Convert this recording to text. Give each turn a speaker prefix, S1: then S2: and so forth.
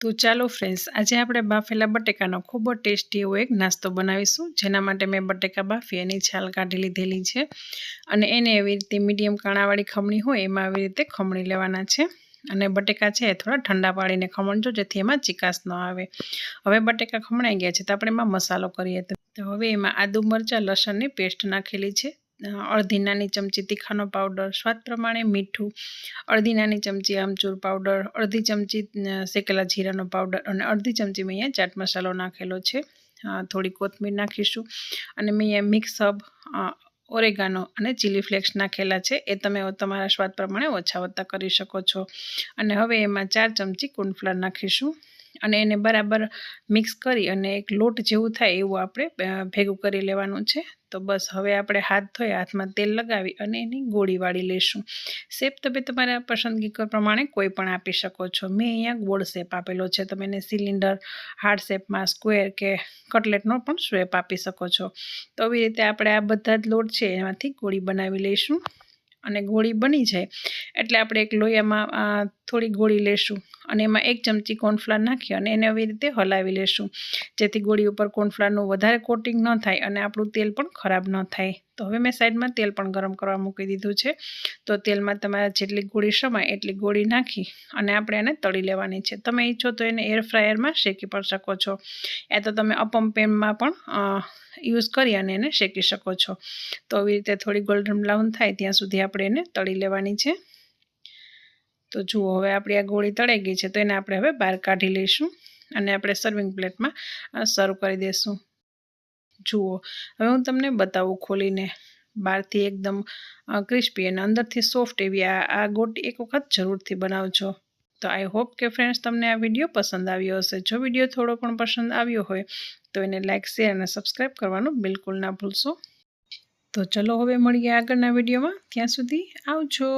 S1: તો ચાલો ફ્રેન્ડ્સ આજે આપણે બાફેલા બટેકાનો ખૂબ જ ટેસ્ટી એવો એક નાસ્તો બનાવીશું, જેના માટે મેં બટેકા બાફી એની છાલ કાઢી લીધેલી છે. અને એને એવી રીતે મીડિયમ કાણાવાળી ખમણી હોય, એમાં આવી રીતે ખમણી લેવાના છે. અને બટેકા છે થોડા ઠંડા પાડીને ખમણજો, જેથી એમાં ચિકાસ ન આવે. હવે બટેકા ખમણાઈ ગયા છે, તો આપણે એમાં મસાલો કરીએ. તો હવે એમાં આદુ મરચાં, લસણની પેસ્ટ નાખેલી છે. અડધી નાની ચમચી તીખાનો પાવડર, સ્વાદ પ્રમાણે મીઠું, અડધી નાની ચમચી આમચૂર પાવડર, અડધી ચમચી શેકેલા જીરાનો પાવડર અને અડધી ચમચી મેં અહીંયા ચાટ મસાલો નાખેલો છે. થોડી કોથમીર નાખીશું અને મેં અહીંયા મિક્સ હબ ઓરેગાનો અને ચીલી ફ્લેક્સ નાખેલા છે. એ તમે તમારા સ્વાદ પ્રમાણે ઓછા વત્તા કરી શકો છો. અને હવે એમાં ચાર ચમચી કોર્નફ્લાવર નાખીશું. અને એને બરાબર મિક્સ કરી અને એક લોટ જેવું થાય એવું આપણે ભેગું કરી લેવાનું છે. તો બસ હવે આપણે હાથ ધોઈ હાથમાં તેલ લગાવી અને એની ગોળી વાળી લઈશું. શેપ તમે તમારા પસંદગી પ્રમાણે કોઈ પણ આપી શકો છો. મેં અહીંયા ગોળ શેપ આપેલો છે. તમે એને સિલિન્ડર, હાર્ડ શેપમાં, સ્ક્વેર કે કટલેટનો પણ શેપ આપી શકો છો. તો આવી રીતે આપણે આ બધા જ લોટ છે એમાંથી ગોળી બનાવી લઈશું અને ગોળી બની જાય. એટલે આપણે એક લોહીયામાં થોડી ગોળી લેશું અને એમાં એક ચમચી કોર્નફ્લાર નાખી અને એને આવી રીતે હલાવી લેશું. જેથી ગોળી ઉપર કોર્નફ્લારનું વધારે કોટિંગ ન થાય અને આપણું તેલ પણ ખરાબ ન થાય. તો હવે મેં સાઈડમાં તેલ પણ ગરમ કરવા મૂકી દીધું છે. તો તેલમાં તમારે જેટલી ગોળી સમાય એટલી ગોળી નાખી અને આપણે એને તળી લેવાની છે. તમે ઈચ્છો તો એને એર ફ્રાયરમાં શેકી પણ શકો છો. એ તો તમે અપમ પેનમાં પણ યુઝ કરી અને એને શેકી શકો છો. તો આવી રીતે થોડી ગોલ્ડન બ્રાઉન થાય ત્યાં સુધી આપણે એને તળી લેવાની છે. તો જુઓ, હવે આપણી આ ગોળી તળાઈ ગઈ છે, તો એને આપણે હવે બહાર કાઢી લઈશું અને આપણે સર્વિંગ પ્લેટમાં સર્વ કરી દઈશું જુઓ, હવે હું તમને બતાવું ખોલીને. બહારથી એકદમ ક્રિસ્પી અને અંદરથી સોફ્ટ એવી આ ગોટી એક વખત જરૂરથી બનાવજો. તો આઈ હોપ કે ફ્રેન્ડ્સ તમને આ વીડિયો પસંદ આવ્યો હશે. જો વીડિયો થોડો પણ પસંદ આવ્યો હોય, તો એને લાઇક શેર અને સબસ્ક્રાઈબ કરવાનું બિલકુલ ના ભૂલશો. તો ચલો હવે મળીએ આગળના વિડીયોમાં ત્યાં સુધી આવજો.